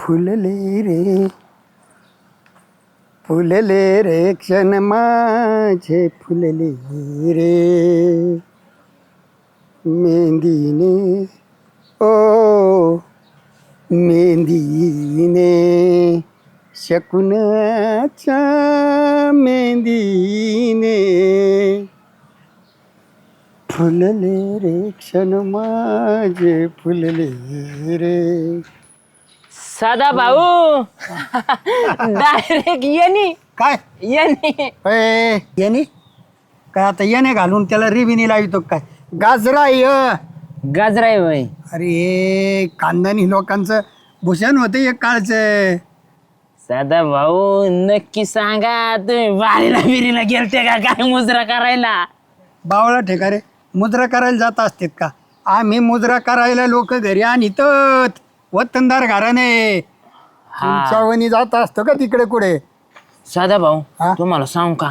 फुलले रे. फुलले रे क्षण माझे फुलले रे. मेहंदीने ओ मेहंदीने शकुनाच्या मेहंदीने फुलले रे क्षण माझे फुलले रे. साधा भाऊ. डायरेक्ट येणी. काय? येणी. अय, याने काय आता याने घालून त्याला रिबिनी लावितो काय? गाजरा य गाजराय वय अरे खानदानी लोकांचं भूषण होते एक काळचं. साधा भाऊ नक्की सांगा तुम्ही वारीला बिरीला गेलते का काय मुजरा करायला? बावळा ठेकारे मुद्रा करायला जात असतात का? आम्ही मुद्रा करायला लोक घरी आणीत वतनदार घराने वनी जात असतो का तिकडे कुठे? साधा हा? भाऊ तुम्हाला सांगू का?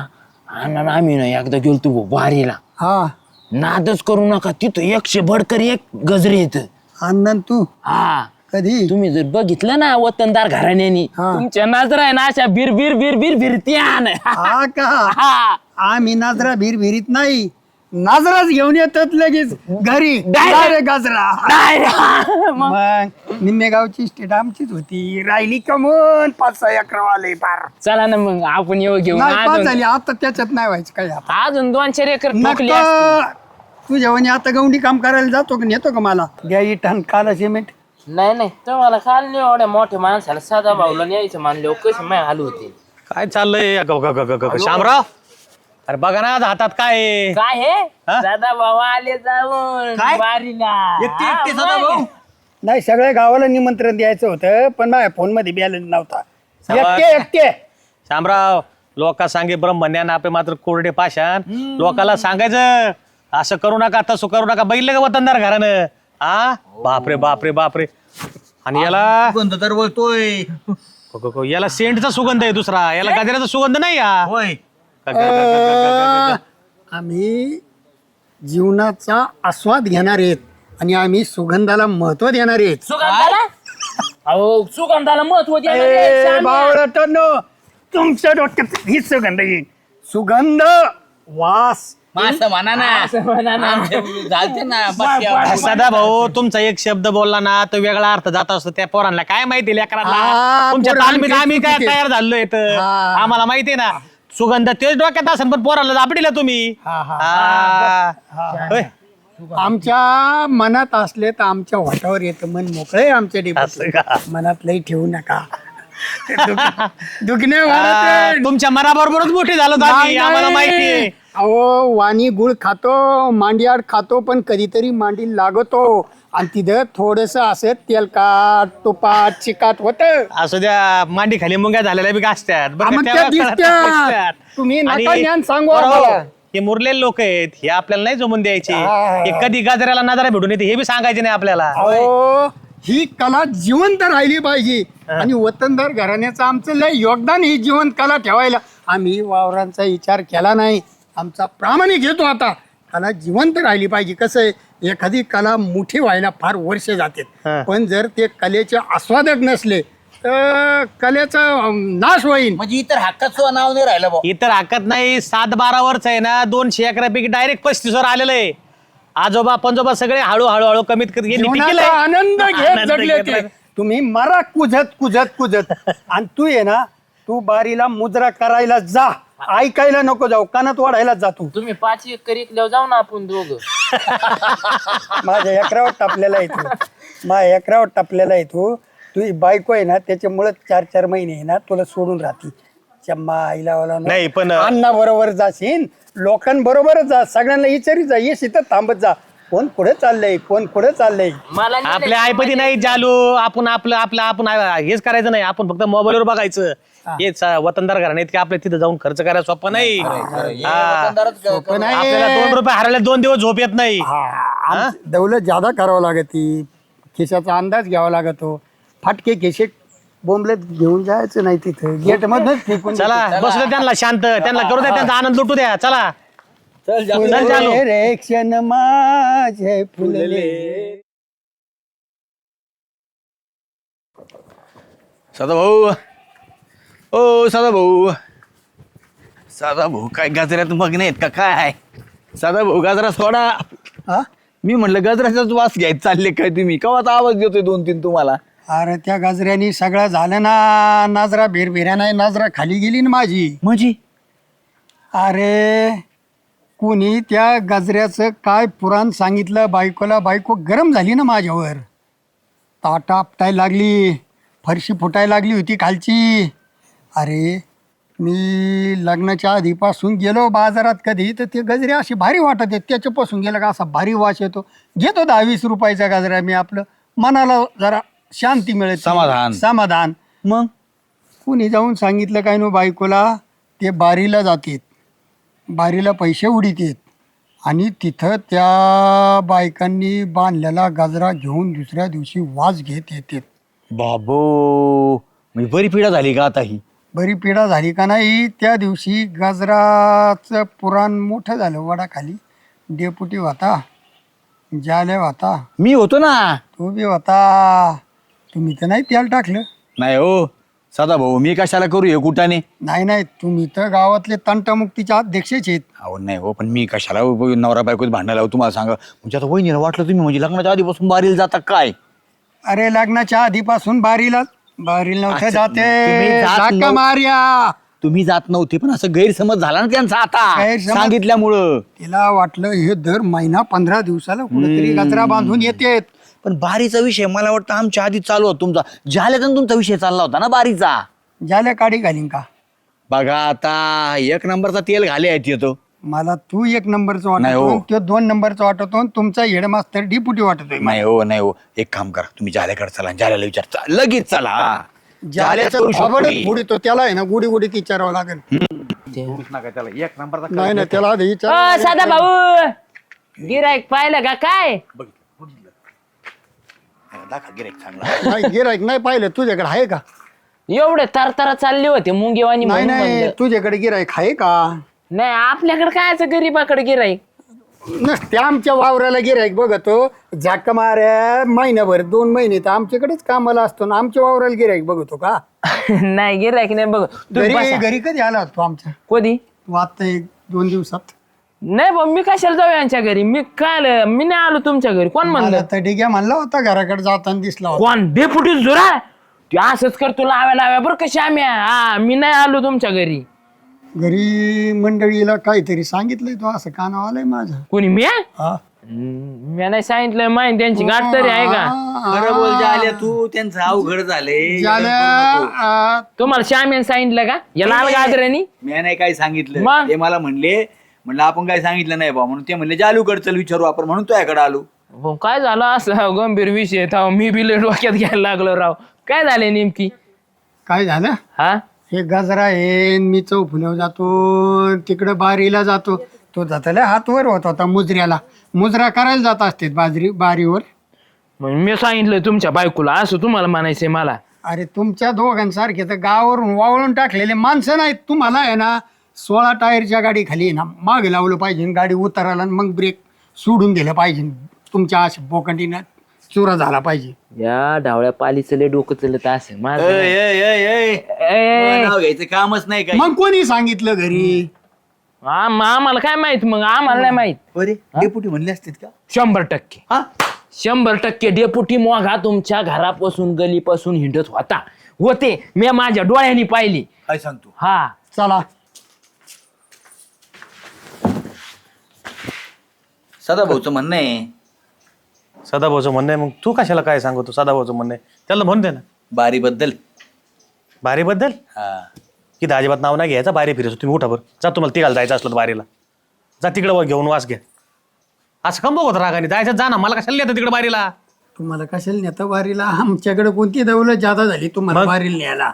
अण्णा आम्ही ना एकदा गेलतो भाऊ वारीला. हा. नादच करू नका तिथं एकशे भडकर एक गजरे येत आनंद तू? हा. कधी? तुम्ही जर बघितलं ना वतनदार घराण्यानी हा. तुमच्या नजर आहे ना अशा बिर बिर बिर बिर बिरत्या हा का? हा. आम्ही नाजरा भिरभिरीत नाही. नाजराच घेऊन येतात लगेच घरी. डायरेक्ट. गाजरा. मग? मग निम्मे गावची स्टेट आमचीच होती. राहिली कमून पाच सहा अकरा वाले पार. चला ना मग आपण येऊ घेऊन. नाही पाच अजून झाली. आता त्याच्यात नाही व्हायचं काय आता. अजून दोन चार एकर ठोकली असती. नका तुझ्या म्हणे आता गवंडी काम करायला जातो का? नेतो का मला? घ्या इटन काला सिमेंट नाही नाही. तुम्हाला खाल नाही एवढ्या मोठ्या माणसाला साधा भाऊला न्यायचं मानले कशी माय हाल होती? काय चाललंय? ग- ग- ग- ग- ग- श्यामराव अरे बघा ना आज हातात काय आहे? काय हे? हा? साधा भाऊ आले जाऊन काय? वारीला. एकटे हा, एकटे सदा. भाऊ? नाही सगळ्या गावाला निमंत्रण द्यायचं होतं पण माझ्या फोनमध्ये बॅलन्स नव्हता. शाबास. एकटे एकटे. श्यामराव लोका सांगे ब्रह्मज्ञान आपे मात्र कोरडे पाषाण. लोकाला सांगायचं असं करू नका तसं करू नका बैल का वतनदार घरानं. हा बापरे बापरे बापरे. आणि याला सुगंध तर बोलतोय क- क- क- याला सेंटचा सुगंध आहे दुसरा. याला गजऱ्याचा सुगंध नाही या होय. आम्ही जीवनाचा आस्वाद घेणार आहेत आणि आम्ही सुगंधाला महत्त्व देणार आहेत सुगंधाला अहो सुगंधाला महत्त्व द्या ना रे, ए, श्याम्या. बावळटांनो, तुमच्या डोक्यात ही सुगंध येईल सुगंध वास म्हणा ना असं म्हणा ना. चालते ना बस सदा भाऊ तुमचा एक शब्द बोलला ना तो वेगळा अर्थ जात असतो त्या पोरांना काय माहिती लेकरांना हा, तुमच्या पोरांना तालमीत आम्ही काय. तयार झालोय इथं. हा. आम्हाला माहिती आहे ना सुगंध तेच डोक्यात असेल पण पोराला झापडीला तुम्ही हा, हा. हा. होय. आमच्या मनात असले तर आमच्या वाटावर येतं मन मोकळे आमच्या असं का? मनात लई ठेवू नका दुख- दुखणे वाढते. तुमच्या मनाबरोबरच मोठे झालो आम्ही नाही, आम्हाला नाही. माहिती आहे अहो वाणी गुळ खातो मांडियाड खातो पण कधीतरी मांडी लागतो आणि तिथं थोडस असं तेलकाट तुपाट चिकाट होत. असू द्या मांडी खाली मुंग्या झालेल्या बी असतात बरं का, त्या. तुम्ही नका आणि- ज्ञान सांगू. आम्हाला. हे मुरलेले लोक आहेत हे आपल्याला नाही जमून द्यायचे. हा. हे कधी गाजऱ्याला नजरा भेटून येते हे बी सांगायचे नाही आपल्याला. अहो ही कला जिवंत राहिली पाहिजे. आणि वतनदार घराण्याचं आमचं लय योगदान ही जिवंत कला ठेवायला. आम्ही वावरांचा विचार केला नाही. आमचा प्रामाणिक घेतो आता. कला जिवंत राहिली पाहिजे. कसं आहे एखादी कला मोठी व्हायला फार वर्ष हा. जातात पण जर ते कलेचे आस्वादक नसले तर कलेचा अं, नाश होईल म्हणजे इतर हक्कात सुद्धा नाव नाही राहिलं इतर हाकत नाही सात बारा वरच आहे ना दोनशे अकरापैकी डायरेक्ट पस्तीस वर आलेलं आहे. आजोबा पंजोबा सगळे हळू हळू हळू कमीत कमी यांनी जीवनाचा टिकेलंय. आनंद घेत आनंद जगले घेतलाय. ते तुम्ही मरा कुजत कुजत कुजत. आणि तू ये ना तू बारीला मुद्रा करायला जा. ऐकायला नको जाऊ कानात वाढायला जा तू तुम्ही पाच एकर इकल्यावर जाऊ ना आपण दोघं. माझ्या एकरावर टापलेला आहे तू. माझ्या एकरावर टापलेला आहे तू. तू ही बायको आहे ना त्याच्यामुळे चार चार महिने आहे ना तुला सोडून राहते. चम्मा आईला वाला नाही, पण- अण्णा बरोबर जाशील लोकांबरोबरच जा सगळ्यांना विचारी जा ये इथं थांबत जा. कोण पुढे चाललंय? कोण पुढे चाललंय? मला नाही आपल्या आईपती नाही जालू. आपण आपलं आपलं आपण आ- हेच करायचं नाही. आपण फक्त मोबाईलवर बघायचं. आ, वतनदार घराणे की आपल्या तिथं जाऊन खर्च करायला सोपं नाही. हा. आपल्याला दोन रुपये हरवले दोन दिवस झोप येत नाही. दौलत ज्यादा करावं लागती खिशाचा अंदाज घ्यावा लागतो. फाटके खिशे बोंबलेत घेऊन जायचं नाही तिथं. गेट मधनच फेकून चला बसू द्या त्यांना शांत. त्यांना करू द्या त्यांचा आनंद लुटू द्या. चला. चल जा. चल चालू. फुलले रे क्षण माझे फुलले. सदा भाऊ ओ सदा भाऊ सदा भाऊ काय गाजऱ्यात मग नाहीत का काय? सदा भाऊ गाजरा सोडा. हा? मी म्हणलं गजराचाच वास घ्यायचं चालले काय तुम्ही? कवाचा आवाज देतोय दोन तीन तुम्हाला? अरे त्या गजऱ्यानी सगळं झालं ना. नाजरा भिरभिऱ्या नाही नाजरा खाली गेली ना माझी. म्हणजे अरे कुणी त्या गजऱ्याचं काय पुराण सांगितलं? बायकोला बायको गरम झाली ना माझ्यावर. ताटा आपटायला लागली फरशी फुटायला लागली होती खालची. अरे मी लग्नाच्या आधीपासून गेलो बाजारात कधी तर ते गजरे असे भारी वाटत आहेत. त्याच्यापासून गेलं का असा भारी वास येतो. घेतो दहा वीस रुपयाचा गजरा मी आपलं. मनाला जरा शांती मिळते. समाधान. समाधान. मग कुणी जाऊन सांगितलं काय नो बायकोला? ते बारीला जातात. बारीला पैसे उडीत आणि तिथं त्या बायकांनी बांधलेला गजरा घेऊन दुसऱ्या दिवशी वास घेत येतात. बाबो म्हणजे बरी पिढा झाली का आता ही? बरी पिढा झाली का नाही? त्या दिवशी गजराचं पुराण मोठं झालं वडाखाली. डेपुटी होता जाले होता मी होतो ना. तो बी होता तुम्ही तर नाही तेल टाकलं. नाही हो. सदा भाऊ मी कशाला करू हे कुठाने नाही नाही तुम्ही तर गावातले तंटमुक्तीचे अध्यक्षच आहेत. अहो नाही हो पण मी कशाला नवरा बायकोच भांडायला लावू तुम्हाला सांगा? म्हणजे आता वहिनीला वाटलं तुम्ही म्हणजे लग्नाच्या आधीपासून बारीला जाता काय? अरे लग्नाच्या आधीपासून बारीला बारीला नव्हते अच्छा, तुम्ही जाते जात जाका नव्ह- मार्या. तुम्ही जात नव्हते पण असं गैरसमज झाला ना त्यांचा आता. गैरसमज? सांगितल्यामुळं. तिला वाटलं हे दर महिना पंधरा दिवसाला कुठेतरी गजरा बांधून येतेत. पण बारीचा विषय मला वाटतं आमच्या आधी चालू होता तुमचा. झाल्याचा तुमचा विषय चालला होता ना बारीचा? ज्याला काडी घालीन का? बघा आता एक नंबरचा तेल घाले आहेत येतो मला तू एक नंबरचं नाही हो. वाटतो तो दोन नंबरचं वाटतो आणि तुमचा हेडमास्तर डिपुटी वाटतोय नाही हो नाही हो. एक काम करा तुम्ही जाल्याकडे चला जाल्याला विचार. चा- लगेच चला. जाल्याचं तो त्याला आहे ना गुढी गुढीत विचारावं लागेल. एक नंबरचा नाही ना त्याला आधी विचार साधा भाऊ. गिरायक पाहिलं का काय? दाखवा गिऱ्हाईक चांगला. नाही गिरायक नाही पाहिलं तुझ्याकडे आहे का? एवढे तरतरा चालले होते मुंगेवानी नाही म्हणून नाही म्हणलं. तुझ्याकडे गिरायक आहे का? नाही आपल्याकडे कायचं गरीबाकडे गिराईक नसते आमच्या वावराला गिरायक बघतो. झाक माऱ्या महिनाभर दोन महिने तर आमच्याकडेच कामाला असतो ना आमच्या वावराला गिरायक बघतो का? नाही गिरायक नाही बघ तुम्ही घरी बसा. घरी कधी आला तू आमच्या? कधी? तू आता एक दोन दिवसात. नाही बा मी कशाला जाऊ यांच्या घरी? मी काय मी नाही आलो तुमच्या घरी. कोण मला म्हणलं? तर डिग्या म्हणला होता घराकडे जाताना दिसला होता. कोण? डेपुटी जुरा? तू असंच करतो लाव्या लाव्या. बरं कशी आम्ही हा मी नाही आलो तुमच्या घरी. घरी मंडळीला काहीतरी सांगितलंय तो असं कानावर आलंय माझं. कोणी मी? हा. मी नाही सांगितलं माहिती त्यांची गाठ तरी आहे का? खरं बोल तू त्यांचं अवघड झाले आ, तुम्हाला श्यामीने सांगितलं का? या लाल गाजऱ्यानी मी नाही काय सांगितलं. मग? ते मला म्हणले म्हणलं आपण काय सांगितलं नाही बा? म्हणून ते म्हणले जालूकडे चल विचारू आपण. म्हणून तुझ्याकडे आलो. हो, काय झालं असं? गंभीर विषय मी बी लय डोक्यात घ्यायला लागलो राव. काय झाले नेमकी? काय झालं? हा? हे गजरा आहे मी चौफुल्यावर जातो तिकडं बारीला जातो. तो जाताला हातवर होत होता मुजऱ्याला. मुजरा करायला जात असते बाजरी बारीवर. मग मी सांगितलं तुमच्या बायकोला असं तुम्हाला म्हणायचंय मला. अरे तुमच्या दोघांसारखे तर गावावरून वावळून टाकलेले माणसं नाहीत तुम्हाला आहे ना? सोळा टायरच्या गाडी खाली ना मागे लावलं पाहिजे गाडी उतरायला आणि मग ब्रेक सोडून दिलं पाहिजे. तुमच्या अशा बोकंडीनं चुरा झाला पाहिजे. या ढावळ्या पालीचं लय डोकं चलत असं माझं अय, नाही. अय, अय, अय. ए, नाव घ्यायचं कामच नाही काय मग कोणी सांगितलं घरी? आम- आम्हाला काय माहीत मग? आम्हाला नाही माहीत. बरे डेपुटी म्हणले असतील का? शंभर टक्के. हा? शंभर टक्के डेपुटी मोघा तुमच्या घरापासून गलीपासून हिंडत होता. होते. मी माझ्या डोळ्यांनी पाहिली. काय सांगतो? हा. चला. सदाभाऊचं म्हणणं आहे. सदाभाऊचं म्हणणं आहे. मग तू कशाला काय सांगतो सदाभाऊचं म्हणणं आहे? त्याला म्हणून दे ना. बारी बद्दल बारीबद्दल? हा. की अजिबात नाव नाही घ्यायचं. बारी फिरायचं तुम्ही उठा बरं. जा तुम्हाला तिघाला जायचं असलं तर बारीला. जा तिकडं वर घेऊन वास घ्या असं कम बघत रागाने जायचं जा ना. मला कशाला येतं तिकडे बारीला? तुम्हाला कशाला नेता वारीला आमच्याकडे कोणती दौलत जादा झाली? तुम्हाला मग? वारीला न्यायला.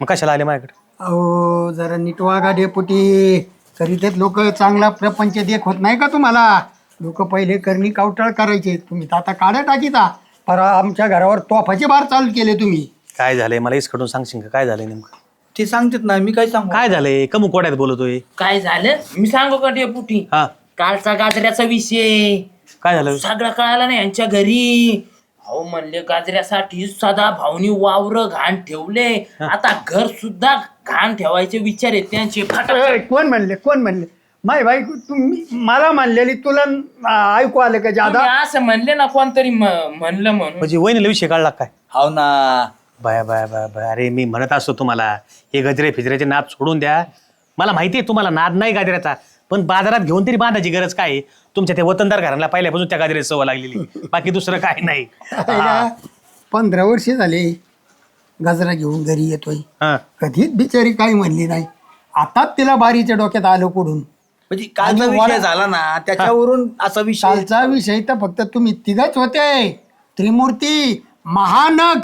मग कशाला आले माझ्याकडे? अहो जरा नीट वागा डेपुटी. तरी ते लोक चांगला प्रपंच देख होत नाही का तुम्हाला? लोक पहिले करणी कावटाळ करायचे. तुम्ही तर आता काड्या टाकीता पर आमच्या घरावर तोफाचे बार चालू केले तुम्ही. काय झालंय? मला इसकडून सांगशील का? काय झालंय नेमकं? ते सांगतात ना मी काय सांगू? काय झालंय? कमू कोड्यात बोलतोय. काय झालं? मी सांगू का डेपुटी हा. कालचा गाजऱ्याचा विषय. काय झालं? सगळं कळालं नाही यांच्या घरी. अहो म्हणले गाजऱ्यासाठी सदा भावनी वावर घाण ठेवले. आता घर सुद्धा घाण ठेवायचे विचार आहेत त्यांचे. ए, कोण म्हणले? कोण म्हणले? माय बाई तुम्ही मला म्हणलेली तुला आ, ऐकू आलं का जादा? तुम्ही असं म्हणले ना कोणतरी म- म्हणलं म्हणून. म्हणजे वहिनीला विषय काढला काय? हाव ना. Bye bye bye bye. अरे मी म्हणत असतो तुम्हाला हे गजरे फिजऱ्याचे नाद सोडून द्या. मला माहिती आहे तुम्हाला नाद नाही गाजऱ्याचा पण बाजारात घेऊन तरी बांधायची गरज काय आहे? तुमच्या त्या वतनदार घराला पहिल्यापासून त्या गाजऱ्याची सवय लागलेली बाकी दुसरं काय नाही. पंधरा वर्ष झाले गजरा घेऊन घरी येतोय. हा. कधीच बिचारी काही म्हणली नाही. आता तिला बारीच्या डोक्यात आलं कुठून म्हणजे कालचा आणि विषय झाला ना त्याच्यावरून असा विषय कालचा विषय तर फक्त तुम्ही तिघच होते. त्रिमूर्ती महानग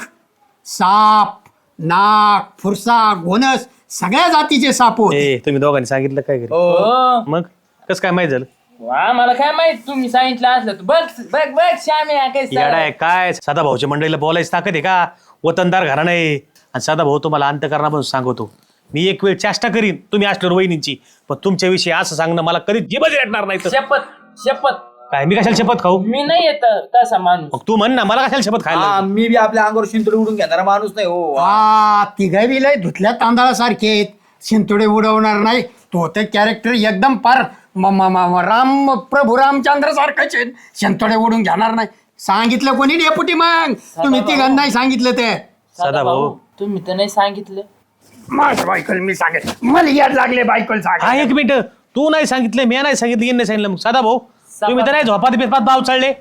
साप नाग फुरसा घोणस सगळ्या जातीचे साप होते. ए तुम्ही दोघांनी सांगितलं काय घरी हो. मग? कसं काय माहीत झालं? वा मला काय माहीत? तुम्ही सांगितलं असलं तर बघ बघ बघ श्याम्या काय आहे काय? सदा भाऊच्या मंडळीला बोलायची ताकद आहे का? वतनदार घरा नाही आणि सदा भाऊ तुम्हाला अंतकरणापासून सांगतो. मी एक वेळ चेष्टा करीन तुम्ही असल्यावर वहिनींची. पण तुमच्याविषयी असं सांगणं मला कधी जिबच येणार नाही तर शपथ शपथ. काय मी कशाला शपथ खाऊ? मी नाही येत तसा माणूस. मग तू म्हण ना मला कशाला शपथ खायला हा? मी बी आपल्या अंगावर शिंतोड उडून घेणारा माणूस नाही हो. हा तिघे बी लय धुतल्या तांदळासारखे आहेत. शिंतोडे उडवणार नाही. तो ते कॅरेक्टर एकदम पार म- म- म- राम प्रभू रामचंद्र सारखंच आहे. शिंतोडे उडून घेणार नाही. सांगितलं कोणी डेपुटी मग? तुम्ही तिघांना नाही सांगितलं ते. सदा भाऊ तुम्ही तर नाही सांगितलं. माझ्या बायकोला मी सांगेल मला याद लागले बायकोला हा सांग एक मिनिट. तू नाही सांगितलं मी नाही सांगितलं यांनी सांगितलं. मग सदा भाऊ तुम्ही तर नाही झोपात बिपात बाव चढले?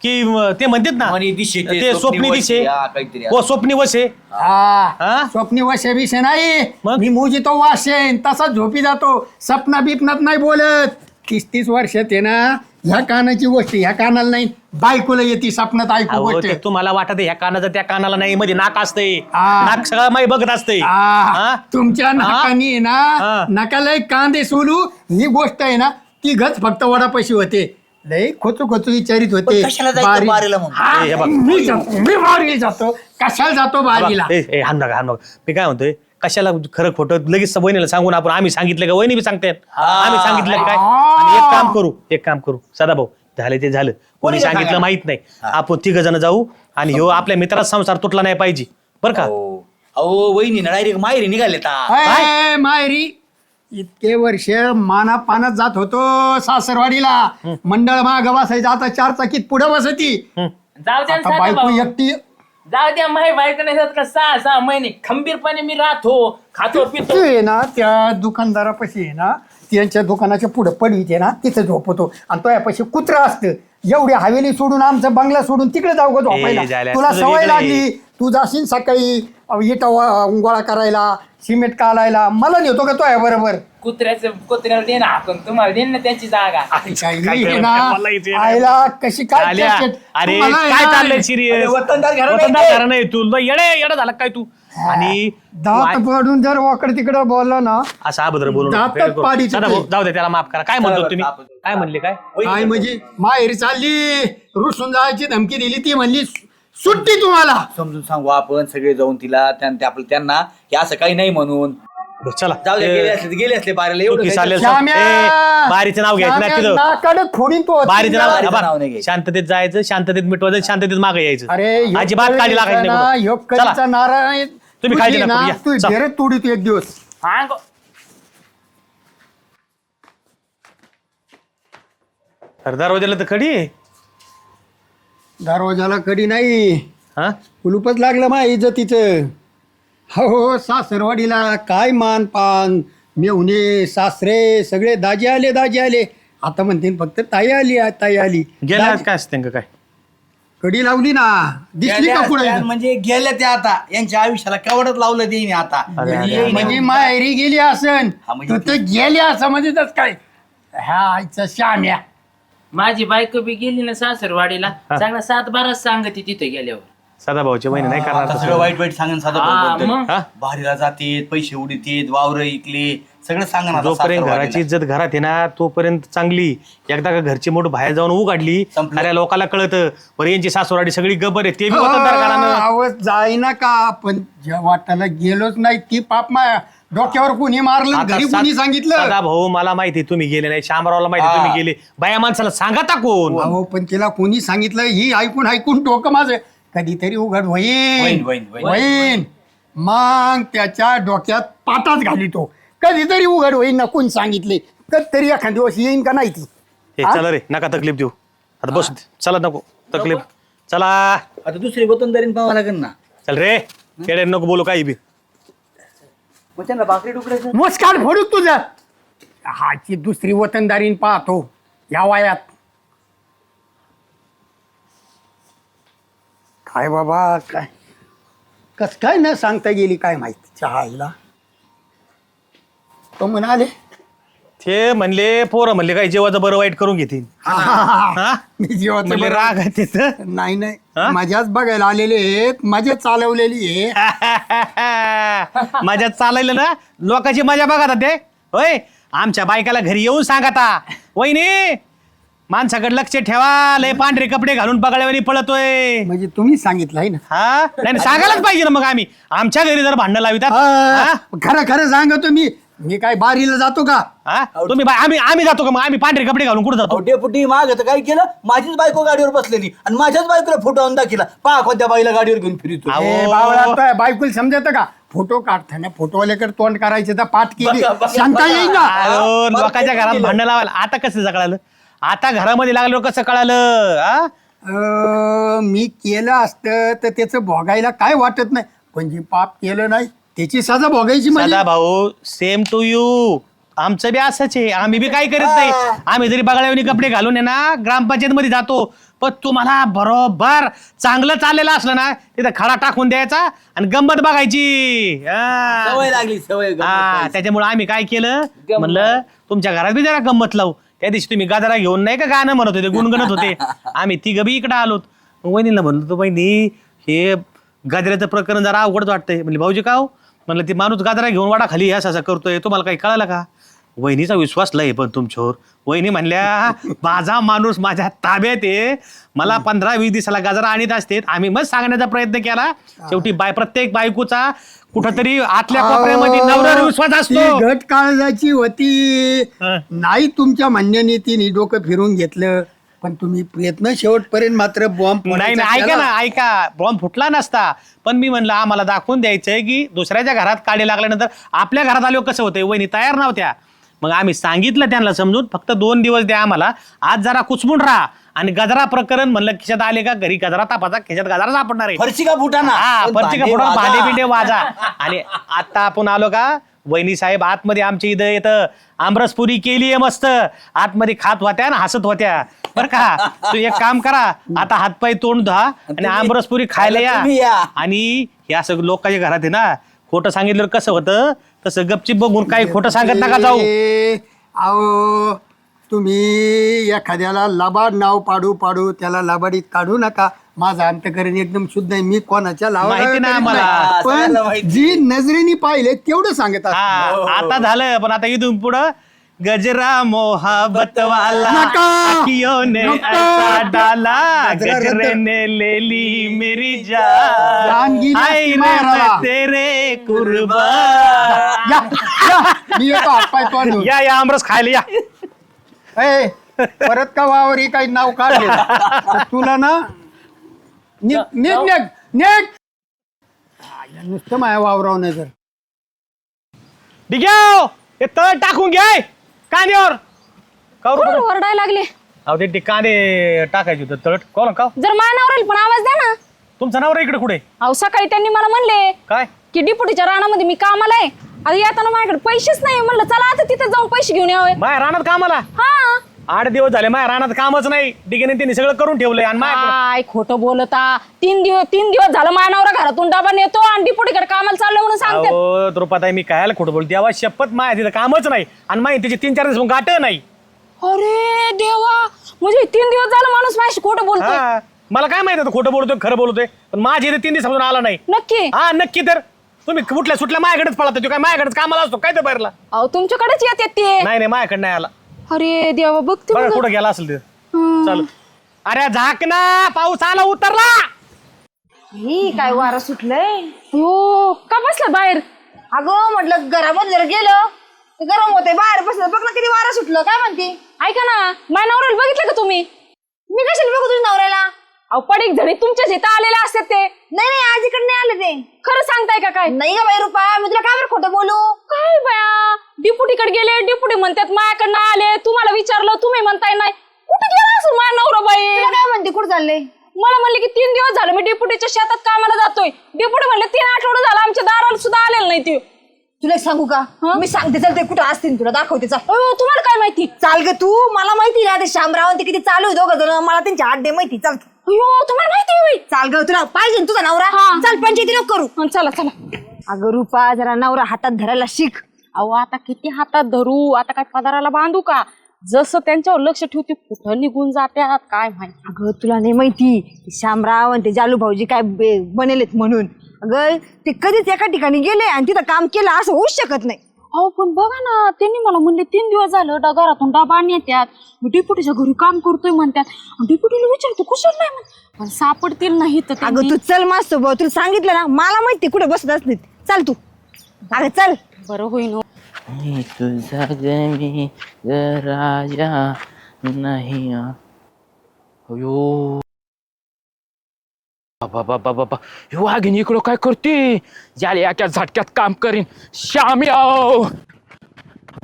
की अं, ते म्हणतात ना म्हणे दिशे ते, ते स्वप्नी स्वप्नी वशे, दिशे. हा, काहीतरी हो स्वप्नी वशे. हा. हा? स्वप्नी वशे विषय नाही. मग? मी मुजी तो वाशेन तसा झोपी जातो. सपना बिपनात नाही बोलत. तीस तीस वर्षात आहे ना ह्या कानाची गोष्ट ह्या कानाला नाही. बायकोला येते सपनात ऐकू अहो, गोष्ट तुम्हाला वाटत ह्या कानाचं त्या कानाला नाही मध्ये नाक असते हा. नाक सगळं माही बघत असते आ, तुमच्या नाकानी हा. ना नाकाला एक कांदे सोलू ही गोष्ट आहे ना ती गच फक्त वडापाशी होते. लय खोचू खोचू विचारित होते. पण कशाला जायचं बारी- बारीला मग? हा, ए, हे बघ. मी जातो मी बारीला जातो. कशाला जातो बारीला? ए, ए, हाण नका हाण नका. मी काय म्हणतोय कशाला खरं खोटं? लगेच वहिनीला सांगून आपण आम्ही सांगितलं का? वहिनी बी सांगते आम्ही सांगितलं काय? आणि एक काम करू एक काम करू. सदा भाऊ झालं ते झालं. कोणी सांगितलं? माहीत नाही. आपण तिघ जण जाऊ आणि ह्यो आपल्या मित्राचा संसार तुटला नाही पाहिजे. बरं का? हो. अहो वहिनी डायरेक्ट माहेरी निघाले ता अय, मायरी इतके वर्ष माना पानात जात होतो सासरवाडीला. मंडळ माग बसायचं आता चार चाकीत पुढे बसती. जाऊ द्या ना आता साधा बायको. एकटी जाऊ द्या माही बायको नाही जात का? सहा सहा महिने खंबीरपणे मी राहतो खातो पितो. तू आहे ना त्या दुकानदारापाशी आहे ना त्यांच्या दुकानाच्या पुढे पडवीत आहे ना तिथे झोपतो. आणि तो यापाशी कुत्रा असतं. एवढी हवेली सोडून आमचा बंगला सोडून तिकडे जाऊ का झोपायला. झाल्या, तुला तुझं सवय वेगळं आहे. लागली. तू जाशील सकाळी इटा गोळा करायला. सिमेंट कालायला मला नेतो का तो आहे बरोबर कुत्र्याचं कुत्र्याला दे ना आपण तुम्हाला देईन ना त्यांची जागा काही काय आहे ना मला इथे नाही. आईला कशी काय आल्या. चेष्टेत. अरे तुम्हाला आहे काय ना, चाललंय सिरियस अरे, वतनदार घराणं आहे ते. तू येडे येडा झाला काय तू आणि दात पडून जर वाकड तिकडं बोलला ना असं अभद्र बोलू नका. दातात करू. पाडीचं सदा ते. भाऊ, जाऊ दे त्याला माफ करा काय म्हणतो तुम्ही. काय म्हणले काय काय म्हणजे माहेरी चालली रुसून जायची धमकी दिली ती म्हणली सुट्टी तुम्हाला समजून सांगू आपण सगळे जाऊन तिला त्यां- ते आपलं त्यांना हे असं काही नाही म्हणून बरं, चला जाऊ दे ए, गेले असले तर गेले असले बारीला एवढं चुकी काही- चालेल श्याम्या! ए, बारीचं नाव घ्यायचं ना श्याम्या तिथं नाकाडं फोडीन तो बारीचं नाव बारीचं नाव नाही घ्यायचं. शांततेत जायचं शांततेत मिटवायचं शांततेत मागे यायचं अरे ह्यो अजिबात काळजी कळीचा लागायची ना, नाही ह्यो कुठं. चला कळीचा नारळ आहे. तुम्ही तुझी काळजी नका ना, करू, या. तू चला. घेरत तोडी तू एक दिवस हा गो- अरे दरवाजाला तर खडी आहे. दरवाजाला कडी नाही. हा? कुलूपच लागलं मा इज्जतीचं. हो हो सासरवाडीला काय मान पान? मेहुणे सासरे सगळे दाजी आले दाजी आले. आता म्हणते फक्त ताई आली आ- ताई आली. गेल्या काय असते काय? कडी लावली ना. दिसली गेल्या का पुढे म्हणजे गेल्या त्या आता. यांच्या आयुष्याला कवडच लावलं देईन आता. अरे, अरे, येईन. म्हणजे माहेरी गेली असन. हा, म्हणजे तू ते गेली असं म्हणजे तस काय? ह्या आईचा श्याम्या माझी बायको बी गेली ना सासरवाडीला. चांगला सात बाराच सांगते तिथे गेल्यावर. सदा भाऊची बहिणी नाही करणार आता तसं. सगळं वाईट वाईट सांगन साधा हा. मग? हा? बाहेरला जातेत पैसे उडीतेत वावर इकले सगळं सांगा ना जोपर्यंत घराची इज्जत घरात आहे ना तोपर्यंत चांगली. एकदा का घरची मोठ बाहेर जाऊन उघडली संपलं. खऱ्या लोकांना कळतं. बरं यांची सासुराडी सगळी गबर आहे ते बी वतनदार घराणं आवाज जाईना का? पण ज्या वाटाला गेलोच नाही ती पाप मा डोक्यावर कोणी मारलं? आता घरी सा- कोणी सांगितलं? सदा भाऊ मला माहिती तुम्ही गेले नाही. शामरावला माहिती तुम्ही गेले. बाया माणसाला सांगा टाकून अहो पण तिला कोणी सांगितलं? ही ऐकून ऐकून डोकं माझं कधीतरी उघड होईन, होईन होईन, होईन. होईन. मग त्याच्या डोक्यात पाताच घालितो. कधीतरी उघड होईन ना कोण सांगितले. कधीतरी एखाद दिवस येईन का नाही ती? हे हा? चला रे नका तकलीफ देऊ. आता बस चला नको तकलीफ. चला. आता दुसरी वतनदारीन पाहावं लागेल ना. चल रे खेळे नको बोलू काही बी. मग त्यांना भाकरी फोडू तुझं. हाची दुसरी वतनदारीन पाहतो. या वयात. काय बाबा काय? कस काय न सांगता गेली काय माहिती? चहाईला तो म्हणाले ते म्हणले पोरं म्हणले काय जेवाचं बरं वाईट करून घेतील हा? मी जीवाचं म्हणले राग आहे तिथं? नाही नाही? माझ्याच बघायला आलेले आहेत मजा चालवलेली आहे. मजा चालायला ना? लोकांची मजा बघा आता ते. होय? आमच्या बायकाला घरी येऊन सांगता वहिनी माणसाकडे लक्ष ठेवा. लय पांढरे कपडे घालून बघायला पळतोय. म्हणजे तुम्ही सांगितलं आहे ना. हा? नाही नाही, सांगायलाच पाहिजे ना मग आम्ही. आमच्या घरी जर भांडणं लावितात हा? खरं खरं सांगतो मी. मी काय बारीला जातो का? हा? तुम्ही बा- आम्ही आम्ही जातो का मग? आम्ही पांढरे कपडे घालून कुठं जातो? डेपुटी माग तर काय केलं? माझीच बायको गाडीवर बसलेली आणि माझ्याच बायकोला फोटो आणून दाखिला. पहा कोणत्या बाईला गाडीवर घेऊन फिरतो अहो. ए, बावळा बायकुल समजत का? फोटो काढताना फोटोवाल्याकडे तोंड करायचे तर पाठ केली. बघा, बघा, सांगता. येईल ना अहो, लोकांच्या घरात केलं? भांडणं लावायला. आता कसं कळालं आता घरामध्ये लागलो कसं कळालं हा? अं, मी केलं असतं तर त्याचं भोगायला काय वाटत नाही. पण जे पाप केलं नाही त्याची सजा भोगायची म्हणजे. सदा भाऊ सेम टू यू आमचं बी असंच आहे. आम्ही बी काय करत नाही. आम्ही जरी बघायला कपडे घालून आहे ना ग्रामपंचायत मध्ये जातो. पण तुम्हाला बरोबर चांगलं चाललेलं असलं ना तिथं खडा टाकून द्यायचा आणि गंमत बघायची. हा. सवय लागली सवय गंमत हा. त्याच्यामुळे आम्ही काय केलं? म्हणलं तुमच्या घरात बी जरा गंमत लावू. त्या दिवशी तुम्ही गाजरा घेऊन नाही का गाणं म्हणत होते गुणगणत होते. आम्ही तिघं बी इकडे आलोत मग वहिनीला म्हणलो तो वहिनी हे गाजऱ्याचं प्रकरण जरा अवघडच वाटतंय. म्हणजे भाऊजी का हो? म्हणलं ते माणूस गाजरा घेऊन वाडा खाली असं असं करतोय तुम्हाला काही कळालं का? वहिनीचा विश्वास लय पण तुमच्यावर. वहिनी म्हणल्या माझा माणूस माझ्या ताब्यात आहे. मला पंधरा वीस दिवसाला गाजरा आणीत असते आम्ही मग सांगण्याचा प्रयत्न केला. शेवटी बाय प्रत्येक बायकोचा कुठंतरी आतल्या कोपऱ्यामध्ये नवऱ्यावर विश्वास ती असतो. घट काळजाची होती. हा. नाही तुमच्या म्हणण्याने तिने डोकं फिरून घेतलं. पण तुम्ही प्रयत्न शेवटपर्यंत मात्र बॉम्ब नाही नाही ऐका ना ऐका. बॉम्ब फुटला नसता. पण मी म्हणलं आम्हाला दाखवून द्यायचंय की दुसऱ्याच्या घरात काढे लागल्यानंतर आपल्या घरात आलो कसं होतंय? वहिनी तयार नव्हत्या. मग आम्ही सांगितलं त्यांना समजून फक्त दोन दिवस द्या आम्हाला. आज जरा कुचमून राहा. आणि गजरा प्रकरण म्हणलं खिशात आले का? घरी गजरा तापाचा खिशात गजरा सापडणार आहे. फरशी का फुटाना हा फरची भांडे बिंडे वाजा. आणि आता आपण आलो का? वहिनी साहेब आतमध्ये आमच्या इथं येतं. आमरसपुरी केली आहे मस्त. आतमध्ये खात होत्या ना हसत होत्या. बर का? तू एक काम करा. आता हातपाय तोंड धुवा आणि आमरसपुरी खायला या. या. आणि हे असं लोकांच्या घरात आहे ना खोटं सांगितलं कसं होतं तसं गपचिप बघून काही खोटं सांगत नका जाऊ ए, अहो तुम्ही एखाद्याला लबाड नाव पाडू पाडू त्याला लबाडीत काढू नका माझं अंतकरण एकदम शुद्ध आहे मी कोणाच्या लावा माहिती ना आम्हाला. सगळ्यांना पण. जी नजरेने पाहिले तेवढं सांगत असतो. हा आता झालं पण आता इथून पुढं गजरा मोहब्बत वाला. अखियों ने. ऐसा डाला गजरा ने ले ली मेरी जान। आई रे. मैं तेरे कुर्बान। या, या, मी येतो हातपाय तोंड या या आमरस खायला या. ए परत का वावर हे काही नाव काढले? तुला ना? निघ निघ निघ आईला नुसतं माझ्या वावराव नजर. डिग्याव हे तळ टाकून घ्याय कांद्यावर का कोण ओरडायला लागले? अहो ते ते कांदे टाकायचे होते तळट. कोण का जर मानावर राहील पण आवाज द्या ना. तुमचा नवरा इकडे कुठे? अहो सकाळी त्यांनी मला म्हणले काय? की डिपुटीच्या रानामध्ये मी कामाला आहे. आता येताना माझ्याकडे पैसेच नाही. म्हणलं चला आता तिथे जाऊन पैसे घेऊन यावे. माया रानात कामाला? हा. आठ दिवस झाले माया रानात कामच नाही. डिगेने त्यांनी सगळं करून ठेवलंय आणि माझ्याकडे काय खोटं बोलता तीन दिवस तीन दिवस झालं मानावर घरातून डबा नेतो आणि डिपुटीकडे कामाला चाललं म्हणून सांगते अहो द्रुपदाई मी कायला खोटं बोलतो? देवा शपथ माया तिथं कामच नाही. आणि माहिती त्याचे तीन चार दिवस गाठ नाही. अरे देवा. म्हणजे तीन दिवस झालं माणूस माझ्याशी खोटं बोलतोय. हा. मला काय माहिती होतं खोटं बोलतोय खरं बोलतोय? पण माझ्या इथे तीन दिवसापासून आला नाही. नक्की. हा नक्की तर. तुम्ही कुठल्या सुटल्या माझ्याकडेच पळत? तो काय माझ्याकडेच कामाला असतो? काय तर बाहेरला? अहो तुमच्याकडेच येते ते. नाही नाही माझ्याकडे नाही आला. अरे देवा बघते बघा बघ. कुठं गेला असेल ते. हं. चालू. अरे झाक ना पाऊस आला उतरला. ही काय वारं सुटलंय? हो का बसला बाहेर? अगं म्हटलं घरामध्ये जर गेलं तर गरम होते बाहेर बसलं. बघ ना किती वारं सुटलं काय म्हणते? ऐका ना मानावर बघितलं का तुम्ही? मी कशाला बघू तुझ्या नवऱ्याला? अहो पडीक झडी तुमच्याच इथं आलेले असतात ते. नाही नाही आज इकडे नाही आले ते. खरं सांगताय का काय? नाही का बाई रुपा मी तुला काय बरं खोटं बोलू? काय बया? डिपुटीकडे गेले डिपुटी म्हणतात माझ्याकडनं आले तुम्हाला विचारलं तुम्ही म्हणताय नाही. कुठे गेला असं माझ्या नवरा बाई? तुला काय म्हणते कुठं चालले? मला म्हणले की तीन दिवस झाले मी डिपुटीच्या शेतात कामाला जातोय. डिपुटी म्हणले तीन आठवडे झाला आमच्या दाराला सुद्धा आलेलं नाही ते. तुला एक सांगू का? मी सांगते चल ते कुठं असतील तुला दाखवते चाल. अहो, तुम्हाला काय माहिती? चाल ग तू मला माहिती ना ते शामराव आणि ते किती चालू आहे दोघं जण मला त्यांची आड्डे माहिती चाल. अयो तुम्हाला माहिती होय? चाल ग तुला पाहिजे ना तुझा नवरा? चाल पंचायती नको करू. हं, चला चला. अगं रुपा जरा नवरा हातात धरायला शिक. अहो आता किती हातात धरू? आता काय पदाराला बांधू का? जसं त्यांच्यावर लक्ष ठेवते कुठं निघून जात्यात? काय माहिती? अगं तुला नाही माहिती ते शामराव आणि ते जालू भाऊजी काय बे- बनेलेत म्हणून. अगं ते कधीच एका ठिकाणी गेले आणि तिथं काम केलं असं होऊच शकत नाही. अहो पण बघा ना त्यांनी मला म्हणले तीन दिवस झालं डा घरातून डबा नेत्यात मी डिपुटीच्या घरी काम करतोय म्हणतात डिपुटीला विचारतो कुशल नाही म्हण पण सापडतील नाही तर अगं त्यांनी. तू चल मस्त भाऊ तुला सांगितलं ना मला माहिती कुठे बसत असते चल तू. अगं चल. बरं होईन हो. मी तुझा गमी राजा नाही अयो. बाबा हे वाघिणी इकडं काय करते? ज्याला एका झटक्यात काम करीन. श्याम्या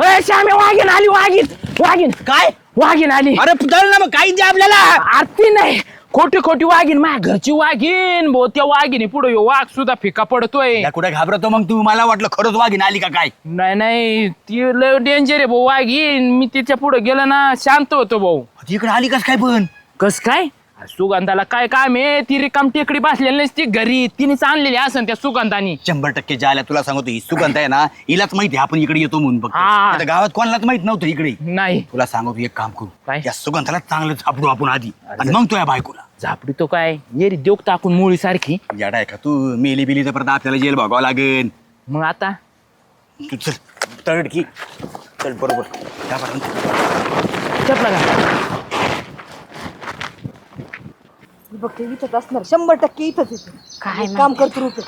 अय श्याम्या वाघीन आली वाघीन वाघीन काय? वाघीन आली. अरे चल ना मग काही द्या आपल्याला. आरती नाही. खोटी खोटी वाघीन माझ्या घरची वाघीन भो त्या वाघिनी पुढे वाघ सुद्धा फिका पडतोय. या कुठे घाबरतो मग तू? मला वाटलं खरंच वाघीन आली का काय? नाही नाही. ती लय डेंजर आहे भाऊ वाघीन. मी तिच्या पुढे गेलो ना शांत होतो भाऊ. इकडे आली कस काय पण? कस काय? अरे सुगंधाला काय काम आहे? ती रिकाम टेकडी बसलेली नसती घरी. तिनेच आणलेली असन त्या सुगंधानी. शंभर टक्के जायला तुला सांगतो ही सुगंध आहे ना हिलाच माहिती आहे आपण इकडे येतो म्हणून बघ हा. आता गावात कोणालाच माहीत नव्हतं इकडे. नाही. तुला सांगतो एक काम करू. काय? या सुगंधाला चांगलं झापडू आपण आधी. आणि मग तो या बायकोला. झापडी तो काय? येरी देऊ टाकून मुळी सारखी? याडा आहे का तू? मेली बिली तर परत आपल्याला जेल बघावं लागेल. मग आता? तू चल तळड की चल बरोबर. त्यापर्यंत चपला बघ ते इथंच असणार शंभर टक्के इथंच येते. काय एक काम करतो रुपे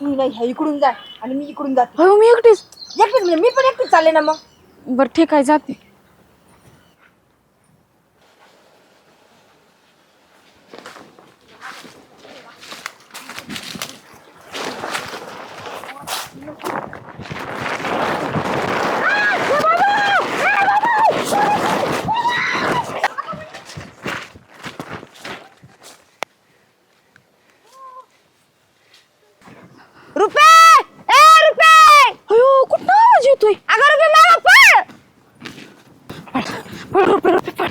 तू नाही ह्या इकडून जा आणि मी इकडून जाते. अहो मी एकटीच. एकटीच म्हणजे मी पण एकटीच चालले ना मग. बरं ठीक आहे जाते रुपे ए रुपे अयो कुठं आवाज येतोय अगं रुपे मागा पळ पळ, रुपये, रुपये, पळ.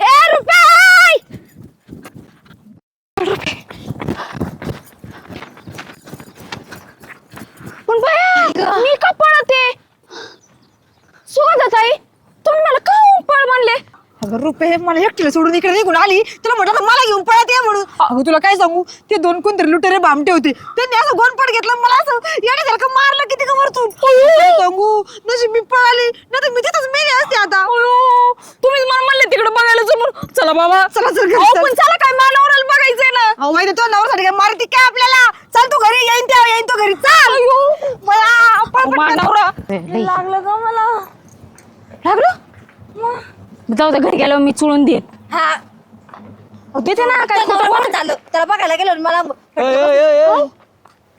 ए रुपे पण बाया मी का पळते सुगंधा ताई तुम्ही मला का पळ म्हणले अगं रुपे मला एकटीला सोडून इकडे निघून आली. तुला म्हटलं मला घेऊन पळत ये म्हणून. अगं तुला काय सांगू? ते दोन कोणतरी लुटेरे भामटे होते. त्यांनी असं गोनपट घेतलं मला असं येण्यासारखं मारलं किती का वरतून. काय सांगू? नशीब मी पळाली. नाही तर मी तिथंच मेली असते आता. तुम्ही मला म्हणले तिकडे बघायला समोर चला बाबा. चला चल घरी चल. पण चला काय मानवराला बघायचंय ना. अहो माहिती तो नवऱ्यासाठी काय मारती काय आपल्याला? चल तू घरी येईन तेव्हा येईन तो घरी. चल. बया, पळ पटकन. मानवरा लागलं का मला. लागलं? जाऊ दे घरी गेल्यावर मी चुळून देत हा. देते ना काय झालं त्याला बघायला गेलो आणि मला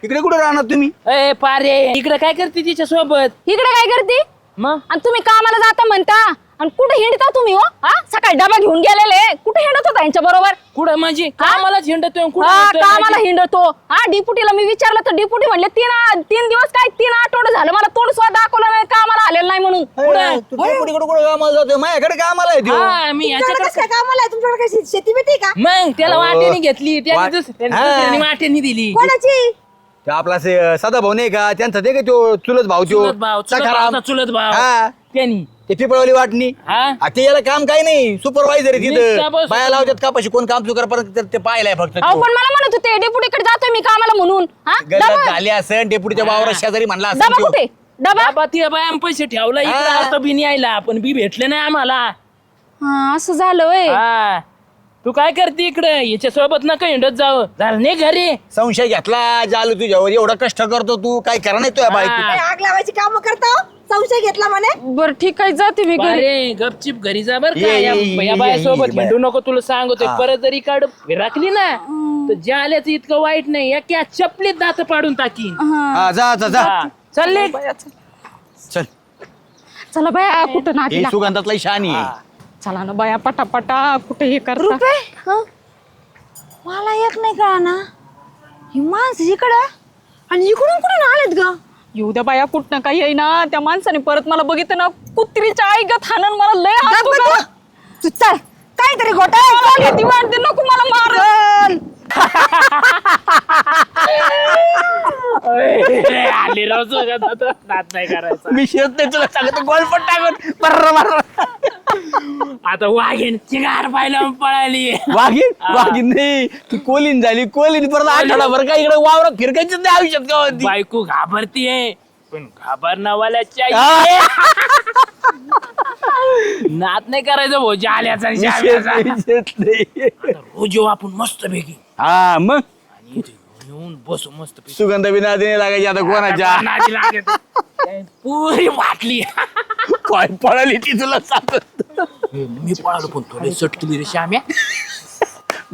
इकडे कुठे राहणार तुम्ही? ए पारे इकडे काय करते तिच्या सोबत? इकडे काय करते? मग? आणि तुम्ही कामाला जाता म्हणता? आणि कुठे हिंडता तुम्ही हो? हा? सकाळी डबा घेऊन गेलेले. कुठे हिंडत होता यांच्या बरोबर कुठं म्हणजे कामालाच हिंडतोय कुठं हा हिंडतोय कामाला? हिंडतो. हा डिपुटीला मी विचारलं तर डिपुटी म्हणले तीन आ- तीन दिवस काय तीन आठवडे झालं? मला तोंड सुद्धा दाखवलं नाही कामाला आलेलं नाही म्हणून. कुठं? कुठे? कुठे कामाला जातोय? माझ्याकडे कामाला येतो. हा मी याच्याकडे काय कामाला आहे? तुमच्याकडे काय शे- शेती बिती का? मग त्याला हो. वाटेने घेतली. त्याने वा- दुस- त्याने हा. दुसऱ्याने वाटेने दिली. कोणाची? तो आपला से- सदा भाऊ नाही का? त्यांचा ते का तो चुलत भाऊ चुलत भाव चुलत सखाराम. भावाचा चुलत भाव हा. त्यांनी. ते पिपळवली वाटणी. हा? आ, ते याला काम काय नाही. सुपरवायझर आहे नुसता तिथं बसून. बाया लावतात का पशी कोण काम चुकार परत ते पाहिलाय फक्त अहो तो. पण मला म्हणत होते डिपुटीकडे जातोय मी कामाला म्हणून. हा? गल्लात डबा झाली असन डेपुटीच्या वावरात शेजारी म्हणला डबा असेल कुठे? डबा बाबा ती बाया पैसे ठेवला इकडे हा. आता बी नाही आयला पण बी भेटले नाही आम्हाला. हा असं झालं वय हा. तू काय करते इकडे? याच्या सोबत नका हिंडत जावं. झालं नाही घरी? संशय घेतला जालू तुझ्यावर. एवढं कष्ट करतो तू. काय करा नाही तुझ्या बायको हा. काय आग लावायची काम करता? संशय घेतला म्हणे? बरं ठीक आहे जाते मी घरी. अरे गपचिप घरी जा बर का. ये, या ये, ये, या ये, बायासोबत ये, हिंडू नको तुला सांगतोय. हा. परत जरी काढ राखली ना तर जाल्याचं इतकं वाईट नाही. या क्या चपलीत दात पाडून टाकीन. हा. जा जा जा. हा. चालले चल. चला बाया कुठं हे नाटला सुगंधातला शानी आहे चला ना बाया पटापटा कुठे हे करता. रुपे हं? मला एक नाही कळा ना ही माणसं इकडं आणि इकडून कुठून आलेत ग? येऊ द्या बाया कुठनं काही येईना. त्या माणसाने परत मला बघितलं ना कुत्रीच्या आई गत हाणन मला लय हात गं तू. चल. काहीतरी घोटाळा वाटते नको मला मार. राव सगळं आता नाद नाही करायचा. मी शेत नाही तुला सांगतो गोल पण टाकून. बर्र बर्र आता वाघेन चिगार पाहिलं पळाली. वाघीन वाघीन नाही. ती कोलीन झाली कोलीन परत आठवडाभर काय इकडे वावरात फिरकायचं नाही आयुष्यात गावात बायको घाबरतीये पण घाबरणावाल्याच्या नाद नाही करायचं भाऊ जाल्याचा. रोज आपण मस्त पैकी हा मग? येऊन बसू मस्त सुगंध बिना लागायची आता कोणाच्या? नादी लागत. पुरी वाटली. काय पळाली ती तुला सांगत मी पळालो पण थोडे सटकली रे श्याम्या.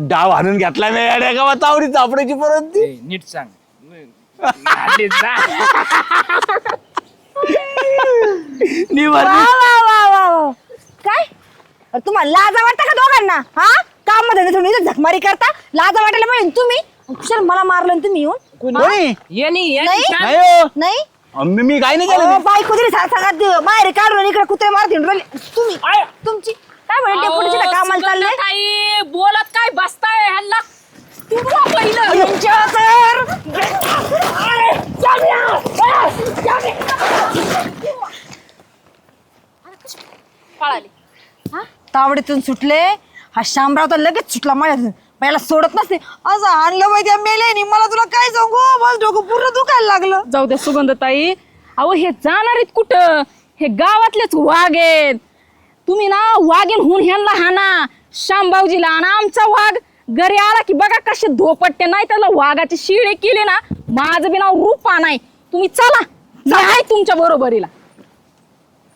डाव आणून घेतला नाही अड्या गावात आवडी चापडायची परत ती. ए, नीट सांग. नादी जा. निवार वा वा वा वा वा. काय? अरे तुम्हाला लाजा वाटतं का दोघांना? हा? काममध्ये तुम्ही इथं झकमारी करता? लाजा वाटायला पाहिजे ना तुम्ही. कुशाल मला मारलं ना तुम्ही येऊन. कोणी? यांनी यांनी नाही? हो. नाही? मी मी काय नाही अहो, केलं बायको तरी सांगत बाहेर काढून इकडे कुत्रे मारत हिंडून राहिले. तुम्ही तुमची काय म्हणे डेपुटीची ना कामाला चालले बोलत काय बसताय ह्यांना? पहिलं. यांच्या तर पळाली तावडीतून सुटले. हा शामराव तर लगेच सुटला माझ्या मला सोडत नसते. असं आणलं माहिती मेले मला तुला काय सांगू? माझं डोकं पूर्ण दुखायला लागलं. जाऊ द्या सुगंधताई. अहो हे जाणार आहेत कुठं? हे गावातलेच वाघ आहेत. तुम्ही ना वाघेन हुन ह्यांना हाना. शामबावजीला आणि आमचा वाघ. घरी आला की बघा कसे धोपट्टे नाही त्याला वाघाचे शिळे केले ना माझं बी नाव रूपा नाही. तुम्ही चला. आहे तुमच्या बरोबरीला.